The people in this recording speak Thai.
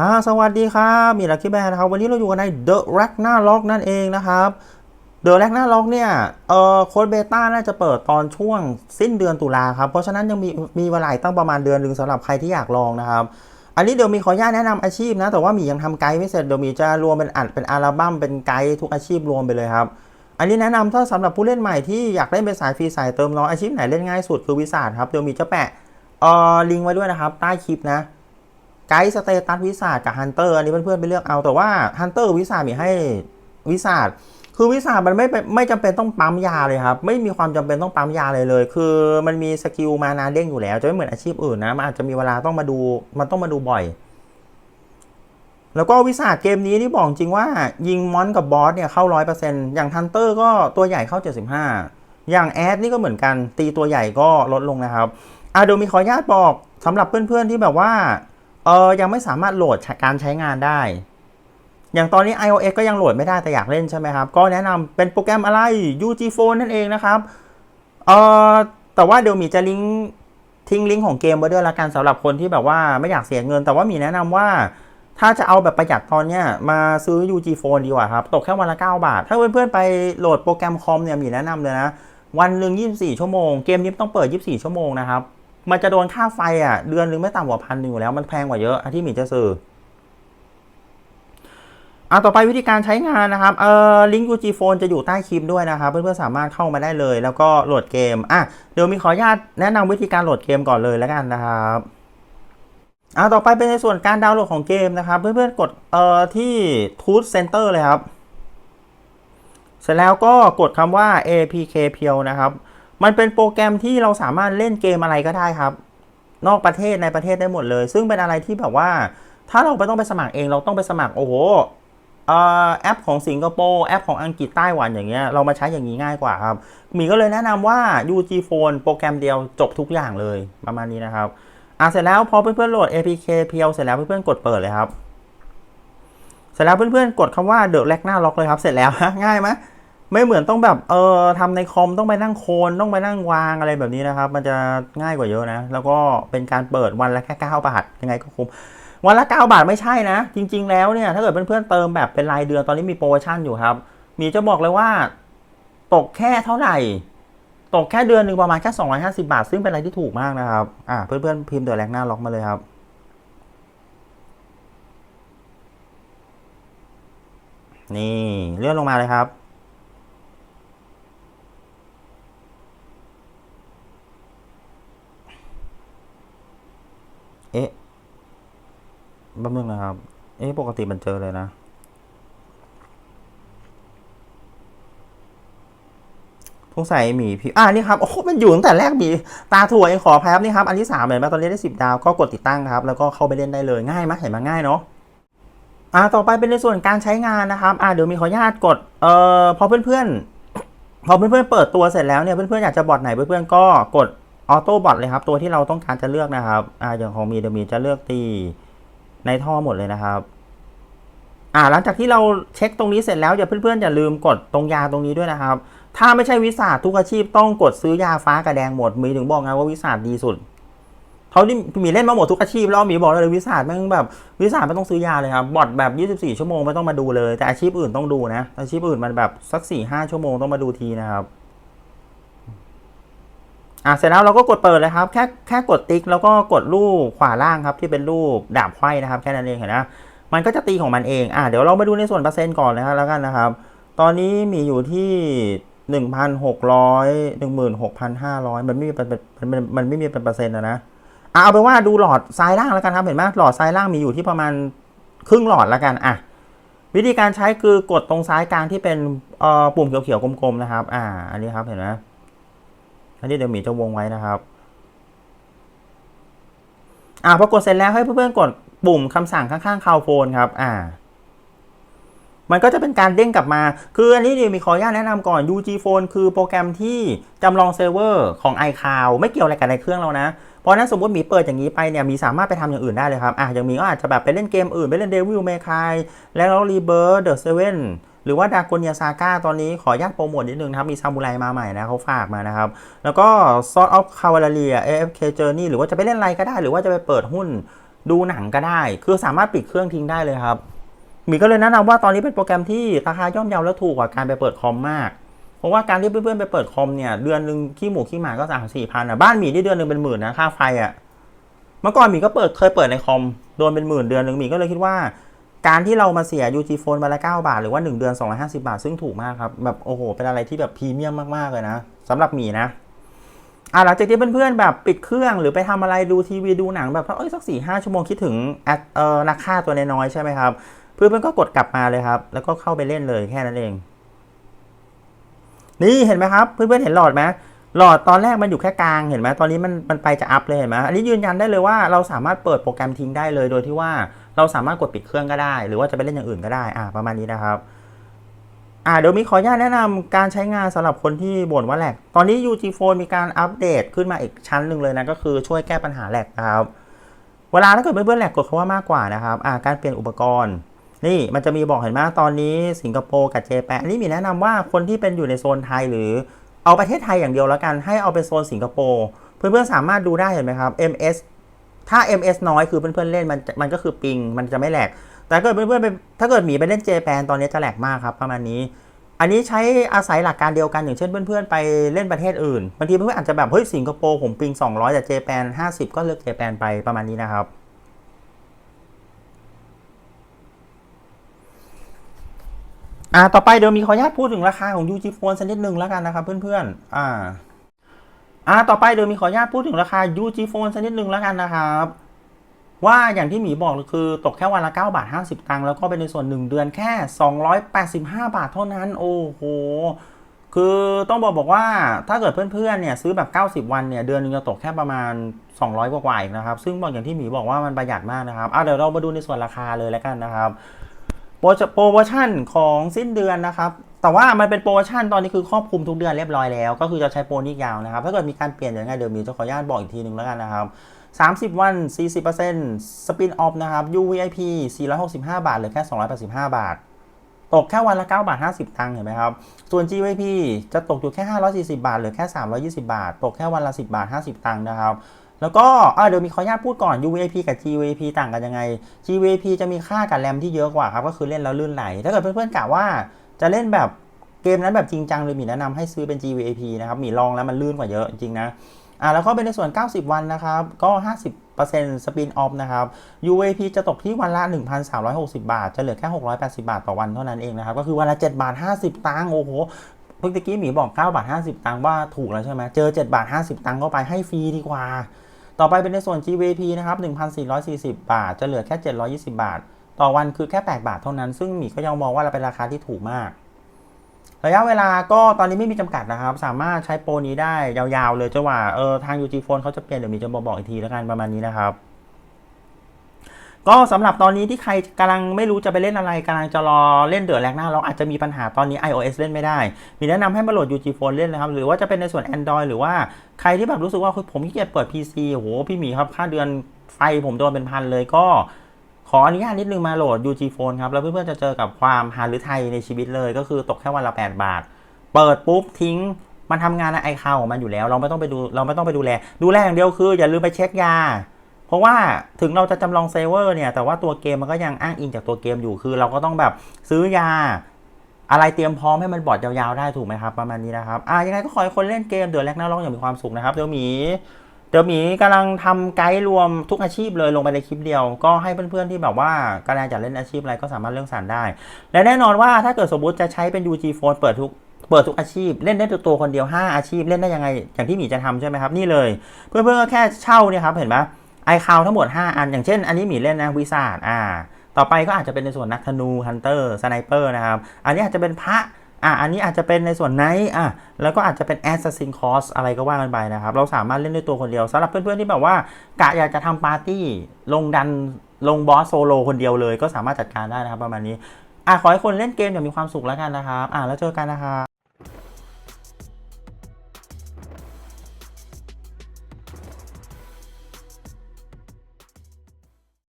ฮะสวัสดีครับมีลักกี้แบร์นะครับ วันนี้เราอยู่กันใน The Ragnarok นั่นเองนะครับ The Ragnarok เนี่ย เอ่อ โค้ดเบต้าน่าจะเปิดตอนช่วงสิ้นเดือนตุลาครับ เพราะฉะนั้นยังมีมีเวลาอีกตั้งประมาณเดือนหนึ่งสำหรับใครที่อยากลองนะครับ อันนี้เดี๋ยวมีขออนุญาตแนะนำอาชีพนะ แต่ว่ามียังทำไกด์ไม่เสร็จ เดี๋ยวมีจะรวมเป็นอัดเป็นอัลบั้มเป็นไกด์ทุกอาชีพรวมไปเลยครับ อันนี้แนะนำถ้าสำหรับผู้เล่นใหม่ที่อยากเล่นเป็นสายฟรีสายเติมน้อยอาชีพไหนเล่นง่ายสุดคือวิสาดครับ เดี๋ยวมีจะแปะ เอ่อ ลิงก์ไว้ด้วยนะครับใต้คลิปนะ ไกด์สเตตัสวิสาดกับฮันเตอร์อันนี้เพื่อนๆไปเลือกเอาแต่ว่าฮันเตอร์วิสาดมีให้วิสาดคือวิสาดมันไม่ไม่จำเป็นต้องปั๊มยาเลยครับ ไม่มีความจำเป็นต้องปั๊มยาเลยเลย คือมันมีสกิลมานาเด้งอยู่แล้ว จะไม่เหมือนอาชีพอื่นนะมันอาจจะมีเวลาต้องมาดูมันต้องมาดูบ่อย แล้วก็วิสาดเกมนี้นี่บอกจริงว่ายิงมอนกับบอสเนี่ยเข้าร้อยเปอร์เซ็นต์อย่างฮันเตอร์ก็ตัวใหญ่เข้า75อย่างแอดนี่ก็เหมือนกันตีตัวใหญ่ก็ลดลงนะครับอะเดี๋ยวมีขออนุญาตบอกสำหรับเพื่อนๆที่แบบว่า เออยังไม่สามารถโหลดการใช้งานได้ อย่างตอนนี้ iOS ก็ยังโหลดไม่ได้แต่อยากเล่นใช่ไหมครับ ก็แนะนำเป็นโปรแกรมอะไร UG Phone นั่นเองนะครับเออแต่ว่าเดี๋ยวมีจะลิงก์ทิ้งลิงก์ของเกมไว้ด้วยละกันสำหรับคนที่แบบว่าไม่อยากเสียเงิน แต่ว่ามีแนะนำว่าถ้าจะเอาแบบประหยัดตอนเนี้ยมาซื้อ UG Phone ดีกว่าครับ ตกแค่วันละ 9 บาท ถ้าเพื่อนๆไปโหลดโปรแกรมคอมเนี่ยมีแนะนำเลยนะ วันหนึ่ง24 ชั่วโมง เกมนี้ต้องเปิด 24 ชั่วโมงนะครับ มันจะโดนค่าไฟอะ เดือนหนึงไม่ต่ำกว่าพันหนึ่งอยู่แล้ว มันแพงกว่าเยอะอที่หมีจะซื้ออะต่อไปวิธีการใช้งานนะครับ เอ่อ ลิงก์ UG Phone จะอยู่ใต้คลิปด้วยนะครับ เพื่อนๆ สามารถเข้ามาได้เลย แล้วก็โหลดเกม อะ เดี๋ยวมีขออนุญาตแนะนำวิธีการโหลดเกมก่อนเลยแล้วกันนะครับอะต่อไปเป็นในส่วนการดาวน์โหลดของเกมนะครับ เพื่อนๆ กด เอ่อ ที่ Tools Center เลยครับ เสร็จแล้วก็กดคำว่า APK p e e l นะครับ มันเป็นโปรแกรมที่เราสามารถเล่นเกมอะไรก็ได้ครับ นอกประเทศในประเทศได้หมดเลย ซึ่งเป็นอะไรที่แบบว่า ถ้าเราไปต้องไปสมัครเองเราต้องไปสมัครโอ้โหแอปของสิงคโปร์แอปของอังกฤษไต้หวันอย่างเงี้ยเรามาใช้อย่างนี้ง่ายกว่าครับหมีก็เลยแนะนำว่า UG Phone โปรแกรมเดียวจบทุกอย่างเลยประมาณนี้นะครับอะเสร็จแล้วพอเพื่อนๆโหลด APK p e e l เสร็จแล้วเพื่อนๆกดเปิดเลยครับ เสร็จแล้วเพื่อนๆกดคำว่า The l a g n a Lock เลยครับ เสร็จแล้วง่ายไหม ไม่เหมือนต้องแบบเออทำในคอมต้องไปนั่งโคนต้องไปนั่งวางอะไรแบบนี้นะครับ มันจะง่ายกว่าเยอะนะ แล้วก็เป็นการเปิดวันละแค่9บาทยังไงก็คุ้มวันละ 9 บาทไม่ใช่นะ จริง ๆ แล้วเนี่ยถ้าเกิดเพื่อนๆเติมแบบเป็นรายเดือนตอนนี้มีโปรโมชั่นอยู่ครับ มีจะบอกเลยว่า ตกแค่เท่าไหร่ ตกแค่เดือนหนึ่งประมาณแค่250 บาท ซึ่งเป็นอะไรที่ถูกมากนะครับอ่าเพื่อนๆพิมพ์เดอะแรงหน้าล็อกมาเลยครับนี่เลื่อนลงมาเลยครับ เอ๊ะบ้ามึงนะครับ เอ๊ะ ปกติมันเจอเลยนะ สงสัยหมีพี่อ่านี่ครับ โอ้โหมันอยู่ตั้งแต่แรกหมีตาถั่วเองขออภัยครับนี่ครับ อันที่สามเห็นไหมตอนนี้ได้สิบดาว ก็กดติดตั้งครับ แล้วก็เข้าไปเล่นได้เลย ง่ายไหมเห็นไหมง่ายเนาะอ่าต่อไปเป็นในส่วนการใช้งานนะครับ อ่าเดี๋ยวมีขออนุญาตกด เอ่อ พอเพื่อนๆ พอเพื่อนๆ เปิดตัวเสร็จแล้วเนี่ย เพื่อนๆ อยากจะบอทไหน เพื่อนๆ ก็กด ออโต้บอทเลยครับ ตัวที่เราต้องการจะเลือกนะครับอ่าอย่างของมีเดมีจะเลือกตีในท่อหมดเลยนะครับอ่าหลังจากที่เราเช็คตรงนี้เสร็จแล้วอย่าเพื่อนๆอย่าลืมกดตรงยาตรงนี้ด้วยนะครับ ถ้าไม่ใช่วิสาทุกอาชีพต้องกดซื้อยาฟ้ากระแดงหมดมีถึงบอกไงว่าวิสาดีสุดเขาที่มีเล่นมาหมดทุกอาชีพแล้วมีบอกเลยวิสาแม่งแบบวิสาไม่ต้องซื้อยาเลยครับบอทแบบ 24 ชั่วโมงไม่ต้องมาดูเลย แต่อาชีพอื่นต้องดูนะอาชีพอื่นมันแบบสัก4-5ชั่วโมงต้องมาดูทีนะครับ อะเสร็จแล้วเราก็กดเปิดเลยครับ แค่แค่กดติ๊กแล้วก็กดรูปขวาล่างครับที่เป็นรูปดาบไขว้นะครับ แค่นั้นเองเห็นนะมันก็จะตีของมันเองอะเดี๋ยวเรามาดูในส่วนเปอร์เซ็นต์ก่อนนะครับแล้วกันนะครับ ตอนนี้มีอยู่ที่หนึ่งพันหกร้อยหนึ่งหมื่นหกพันห้าร้อยมันไม่มีเป็นมันมันไม่มีเป็นเปอร์เซ็นต์นะนะเอาเป็นว่าดูหลอดซ้ายล่างแล้วกันครับเห็นไหมหลอดซ้ายล่างมีอยู่ที่ประมาณครึ่งหลอดแล้วกันอะวิธีการใช้คือกดตรงซ้ายกลางที่เป็นเอ่อปุ่มเขียวๆกลมๆนะครับ อ่า อันนี้ครับเห็นไหม นนี้เดี๋ยวหมีจะวงไว้นะครับอ่าพอกดเสร็จแล้วให้เพื่อนๆกดปุ่มคำสั่งข้างๆคาวโฟนครับอ่ามันก็จะเป็นการเด้งกลับมา คืออันนี้เดี๋ยวมีขออนุญาตแนะนำก่อน UG Phone คือโปรแกรมที่จำลองเซิร์ฟเวอร์ของ iCloud ไม่เกี่ยวอะไรกับในเครื่องเรานะ เพราะนั้นสมมติมีเปิดอย่างนี้ไปเนี่ย มีสามารถไปทำอย่างอื่นได้เลยครับ อะอย่างมีก็อาจจะแบบไปเล่นเกมอื่น ไปเล่น Devil May Cry แล้วรีเบิร์ The Seven หรือว่าดากอนยาซาก้าตอนนี้ขออนุญาตโปรโมทนิดนึงนะครับ มีซามูไรมาใหม่นะเขาฝากมานะครับ แล้วก็ Sword of Cavalry AFK Journey หรือว่าจะไปเล่นอะไรก็ได้ หรือว่าจะไปเปิดหุ้นดูหนังก็ได้ คือสามารถปิดเครื่องทิ้งได้เลยครับ มีก็เลยแนะนำว่าตอนนี้เป็นโปรแกรมที่ราคาย่อมเยาและถูกกว่าการไปเปิดคอมมากเพราะว่าการที่เพื่อนๆไปเปิดคอมเนี่ยเดือนหนึ่งขี้หมูขี้หมาก็สามสี่พันอะบ้านหมีที่เดือนหนึ่งเป็นหมื่นนะค่าไฟอะเมื่อก่อนหมีก็เปิดเคยเปิดในคอมโดนเป็นหมื่นเดือนหนึ่งหมีก็เลยคิดว่า การที่เรามาเสีย UG Phone มาละ9บาท หรือว่า 1 เดือน 250 บาท ซึ่งถูกมากครับ แบบโอ้โห เป็นอะไรที่แบบพรีเมียมมาก ๆ เลยนะสำหรับหมีนะอะหลังจากที่เพื่อนๆแบบปิดเครื่องหรือไปทำอะไรดูทีวีดูหนังแบบเอ้ยสักสี่ห้าชั่วโมงคิดถึงแอดเอ่อราคาตัวน้อยๆใช่ไหมครับ เพื่อนๆก็กดกลับมาเลยครับ แล้วก็เข้าไปเล่นเลยแค่นั้นเอง นี่เห็นไหมครับ เพื่อนๆเห็นหลอดไหมหลอดตอนแรกมันอยู่แค่กลางเห็นไหมตอนนี้มันมันไปจะอัพเลยเห็นไหมอันนี้ยืนยันได้เลยว่าเราสามารถเปิดโปรแกรมทิ้งได้เลยโดยที่ว่า เราสามารถกดปิดเครื่องก็ได้ หรือว่าจะไปเล่นอย่างอื่นก็ได้อ่าประมาณนี้นะครับอ่าเดี๋ยวมีขออนุญาตแนะนำการใช้งานสำหรับคนที่บ่นว่าแหลก ตอนนี้ UG Phone มีการอัปเดตขึ้นมาอีกชั้นหนึ่งเลยนะ ก็คือช่วยแก้ปัญหาแหลกนะครับ เวลาถ้าเกิดเพื่อนๆแหลกกดคำว่ามากกว่านะครับอ่าการเปลี่ยนอุปกรณ์ นี่มันจะมีบอกเห็นไหมตอนนี้สิงคโปร์กับเจแปนนนี้มีแนะนำว่าคนที่เป็นอยู่ในโซนไทยหรือเอาประเทศไทยอย่างเดียวแล้วกันให้เอาเป็นโซนสิงคโปร์เพื่อนๆสามารถดูได้เห็นไหมครับ MS ถ้า MS น้อยคือเพื่อนๆเล่นมันมันก็คือปิง มันจะไม่แหลก แต่ถ้าเกิดเพื่อนๆไปถ้าเกิดหมีไปเล่นเจแปนตอนนี้จะแหลกมากครับประมาณนี้ อันนี้ใช้อาศัยหลักการเดียวกันอย่างเช่นเพื่อนๆไปเล่นประเทศอื่นบางทีเพื่อนๆอาจจะแบบเฮ้ยสิงคโปร์ผมปิง 200 แต่เจแปน50 ก็เลือกเจแปนไปประมาณนี้นะครับอ่าต่อไปเดี๋ยวมีขออนุญาตพูดถึงราคาของ UG Phone สักนิดหนึ่งแล้วกันนะครับเพื่อนๆอ่า อ่าต่อไปเดี๋ยวมีขออนุญาตพูดถึงราคา UG Phone สักนิดหนึ่งแล้วกันนะครับ ว่าอย่างที่หมีบอกคือตกแค่วันละ 9 บาท 50 ตังค์แล้วก็เป็นในส่วน 1 เดือนแค่ 285 บาทเท่านั้น โอ้โห คือต้องบอกบอกว่าถ้าเกิดเพื่อนๆเนี่ยซื้อแบบ 90 วันเนี่ยเดือนหนึงจะตกแค่ประมาณ 200 กว่าๆอีกนะครับ ซึ่งบอกอย่างที่หมีบอกว่ามันประหยัดมากนะครับอะเดี๋ยวเรามาดูในส่วนราคาเลยแล้วกันนะครับโปรโปรโมชั่นของสิ้นเดือนนะครับ แต่ว่ามันเป็นโปรโมชั่นตอนนี้คือครอบคลุมทุกเดือนเรียบร้อยแล้ว ก็คือจะใช้โปรนี้ยาวนะครับ ถ้าเกิดมีการเปลี่ยนยังไงเดี๋ยวมีจะขออนุญาตบอกอีกทีหนึ่งแล้วกันนะครับ30 วัน 40%สปินออฟนะครับ UVIP 465 บาทหรือแค่ 285 บาท ตกแค่วันละ 9 บาท 50 ตังค์เห็นไหมครับ ส่วน GVP จะตกอยู่แค่ 540 บาทหรือแค่ 320 บาท ตกแค่วันละ 10 บาท 50 ตังค์นะครับ แล้วก็เดี๋ยวมีขออนุญาตพูดก่อน UVIP กับ GVP ต่างกันยังไง GVP จะมีค่ากับแรมที่เยอะกว่าครับ ก็คือเล่นแล้วลื่นไหล ถ้าเกิดเพื่อนๆกะว่า จะเล่นแบบเกมนั้นแบบจริงจังเลยมีแนะนำให้ซื้อเป็น GVP นะครับมีลองแล้วมันลื่นกว่าเยอะจริงนะอ่าแล้วก็เป็นในส่วน 90 วันนะครับ ก็ 50%สปินออฟนะครับ UVP จะตกที่วันละ 1,360 บาท จะเหลือแค่ 680 บาทต่อวันเท่านั้นเองนะครับ ก็คือวันละ 7 บาท 50 ตังค์ โอ้โหเมื่อกี้หมีบอก 9 บาท 50 ตังค์ว่าถูกแล้วใช่ไหม เจอ 7 บาท 50 ตังค์เข้าไปให้ฟรีดีกว่า ต่อไปเป็นในส่วน GVP นะครับ 1,440 บาท จะเหลือแค่ 720 บาท ต่อวันคือแค่ 8 บาทเท่านั้น ซึ่งหมีก็ยังมองว่าเราเป็นราคาที่ถูกมาก ระยะเวลาก็ตอนนี้ไม่มีจำกัดนะครับ สามารถใช้โปรนี้ได้ยาวๆเลยจะว่าเออทาง UG Phone เขาจะเปลี่ยนเดี๋ยวมีจะบอกบอกอีกทีแล้วกันประมาณนี้นะครับ ก็สำหรับตอนนี้ที่ใครกำลังไม่รู้จะไปเล่นอะไรกำลังจะรอเล่นเดือดแรกหน้าเราอาจจะมีปัญหาตอนนี้ iOS เล่นไม่ได้ มีแนะนำให้มาโหลด UG Phone เล่นนะครับ หรือว่าจะเป็นในส่วน Android หรือว่าใครที่แบบรู้สึกว่าเฮ้ยผมขี้เกียจเปิด PC โอ้โหพี่หมีครับค่าเดือนไฟผมโดนเป็นพันเลยก็ ขออนุญาตนิดนึงมาโหลด UG Phone ครับ แล้วเพื่อนๆจะเจอกับความหาหรือไทยในชีวิตเลย ก็คือตกแค่วันละ 8 บาท เปิดปุ๊บทิ้ง มันทำงานในไอคาวของมันอยู่แล้ว เราไม่ต้องไปดูเราไม่ต้องไปดูแล ดูแลอย่างเดียวคือ อย่าลืมไปเช็คยา เพราะว่าถึงเราจะจำลองเซเวอร์เนี่ย แต่ว่าตัวเกมมันก็ยังอ้างอิงจากตัวเกมอยู่คือ เราก็ต้องแบบซื้อยาอะไรเตรียมพร้อมให้มันบอดยาวๆได้ถูกไหมครับประมาณนี้นะครับอะยังไงก็ขอให้คนเล่นเกมเดือดแรกน้าร้องอย่างมีความสุขนะครับเดี๋ยวหมี เดี๋ยวหมีกำลังทำไกด์รวมทุกอาชีพเลยลงไปในคลิปเดียว ก็ให้เพื่อนๆที่แบบว่ากำลังจะเล่นอาชีพอะไรก็สามารถเลือกสรรได้ และแน่นอนว่าถ้าเกิดสมมติจะใช้เป็น UG Phone เปิดทุกเปิดทุกอาชีพเล่นได้ตัวคนเดียว 5 อาชีพเล่นได้ยังไง อย่างที่หมีจะทำใช่ไหมครับ นี่เลย เพื่อนๆก็แค่เช่าเนี่ยครับเห็นไหมไอคาวทั้งหมด 5 อัน อย่างเช่น อันนี้หมีเล่นนะวิสาดอ่า ต่อไปก็อาจจะเป็นในส่วนนักธนูฮันเตอร์สไนเปอร์นะครับอันนี้อาจจะเป็นพระ อะอันนี้อาจจะเป็นในส่วนไนท์อะแล้วก็อาจจะเป็นแอสซัสซินคอสอะไรก็ว่ากันไปนะครับ เราสามารถเล่นด้วยตัวคนเดียวสำหรับเพื่อนๆที่แบบว่ากะอยากจะทำปาร์ตี้ลงดันลงบอสโซโลคนเดียวเลย ก็สามารถจัดการได้นะครับประมาณนี้อะขอให้คนเล่นเกมอย่างมีความสุขแล้วกันนะครับอะแล้วเจอกันนะครับ